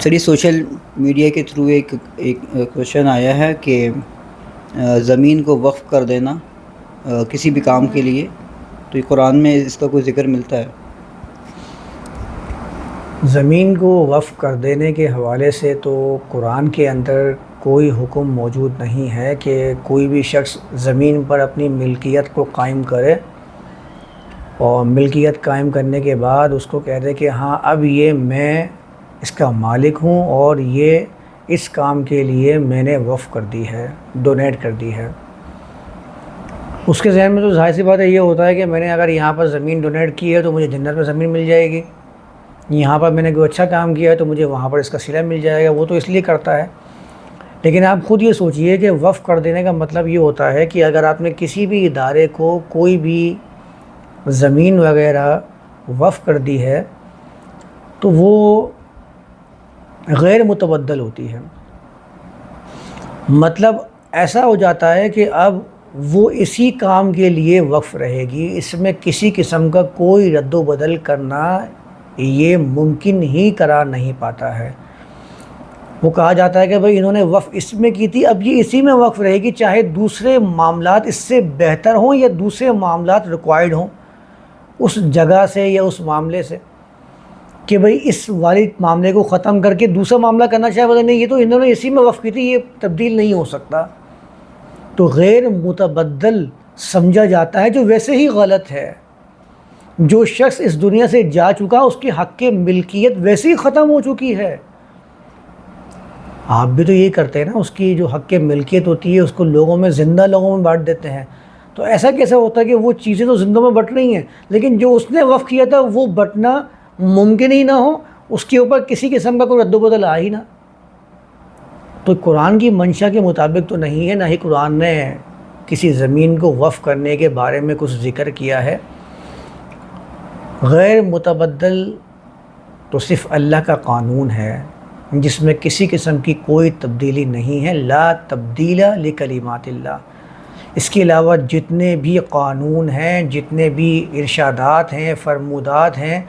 سر یہ social media کے through ایک ایک کوشچن آیا ہے کہ زمین کو وقف کر دینا کسی بھی کام کے لیے۔ تو یہ قرآن میں اس کا کوئی ذکر ملتا ہے؟ زمین کو وقف کر دینے کے حوالے سے تو قرآن کے اندر کوئی حکم موجود نہیں ہے کہ کوئی بھی شخص زمین پر اپنی ملکیت کو قائم کرے۔ اور ملکیت قائم کرنے کے بعد اس کو کہہ دے کہ ہاں اب یہ میں اس کا مالک ہوں اور یہ اس کام کے لیے میں نے وقف کر دی ہے ڈونیٹ کر دی ہے۔ اس کے ذہن میں تو ظاہر سی بات ہے، یہ ہوتا ہے کہ میں نے اگر یہاں پر زمین ڈونیٹ کی ہے تو مجھے جنت میں زمین مل جائے گی۔ یہاں پر میں نے کوئی اچھا کام کیا ہے تو مجھے وہاں پر اس کا سلا مل جائے گا، وہ تو اس لیے کرتا ہے۔ لیکن آپ خود یہ سوچئے کہ وقف کر دینے کا مطلب یہ ہوتا ہے کہ اگر آپ نے کسی بھی ادارے کو کوئی بھی زمین وغیرہ وقف کر دی ہے تو وہ غیر متبدل ہوتی ہے۔ مطلب ایسا ہو جاتا ہے کہ اب وہ اسی کام کے لیے وقف رہے گی۔ اس میں کسی قسم کا کوئی رد و بدل کرنا یہ ممکن ہی قرار نہیں پاتا ہے۔ وہ کہا جاتا ہے کہ بھائی انہوں نے وقف اس میں کی تھی، اب یہ اسی میں وقف رہے گی، چاہے دوسرے معاملات اس سے بہتر ہوں یا دوسرے معاملات ریکوائرڈ ہوں۔ اس جگہ سے یا اس معاملے سے۔ کہ بھئی اس والی معاملے کو ختم کر کے دوسرا معاملہ کرنا چاہے بولے نہیں، یہ تو انہوں نے اسی میں وقف کی تھی، یہ تبدیل نہیں ہو سکتا۔ تو غیر متبدل سمجھا جاتا ہے، جو ویسے ہی غلط ہے۔ جو شخص اس دنیا سے جا چکا، اس کے حق کے ملکیت ویسے ہی ختم ہو چکی ہے۔ آپ بھی تو یہ کرتے ہیں نا، اس کی جو حق کے ملکیت ہوتی ہے، اس کو لوگوں میں، زندہ لوگوں میں بانٹ دیتے ہیں۔ تو ایسا کیسا ہوتا ہے کہ وہ چیزیں تو زندوں میں بٹ رہی ہیں، لیکن جو اس نے وقف کیا تھا، وہ بٹنا ممکن ہی نہ ہو، اس کے اوپر کسی قسم کا کوئی رد و بدل آ ہی نہ۔ تو قرآن کی منشا کے مطابق تو نہیں ہے، نہ ہی قرآن نے کسی زمین کو وقف کرنے کے بارے میں کچھ ذکر کیا ہے۔ غیر متبدل تو صرف اللہ کا قانون ہے، جس میں کسی قسم کی کوئی تبدیلی نہیں ہے۔ لا تبدیل لکلیمات اللہ۔ اس کے علاوہ جتنے بھی قانون ہیں، جتنے بھی ارشادات ہیں، فرمودات ہیں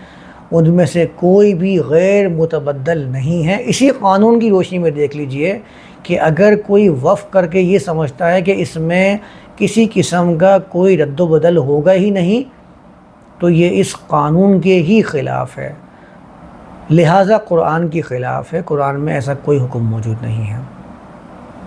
ان میں سے کوئی بھی غیر متبدل نہیں ہے۔ اسی قانون کی روشنی میں دیکھ لیجیے کہ اگر کوئی وف کر کے یہ سمجھتا ہے کہ اس میں کسی قسم کا کوئی رد و بدل ہوگا ہی نہیں، تو یہ اس قانون کے ہی خلاف ہے۔ لہٰذا قرآن کی خلاف ہے۔ قرآن میں ایسا کوئی حکم موجود نہیں ہے۔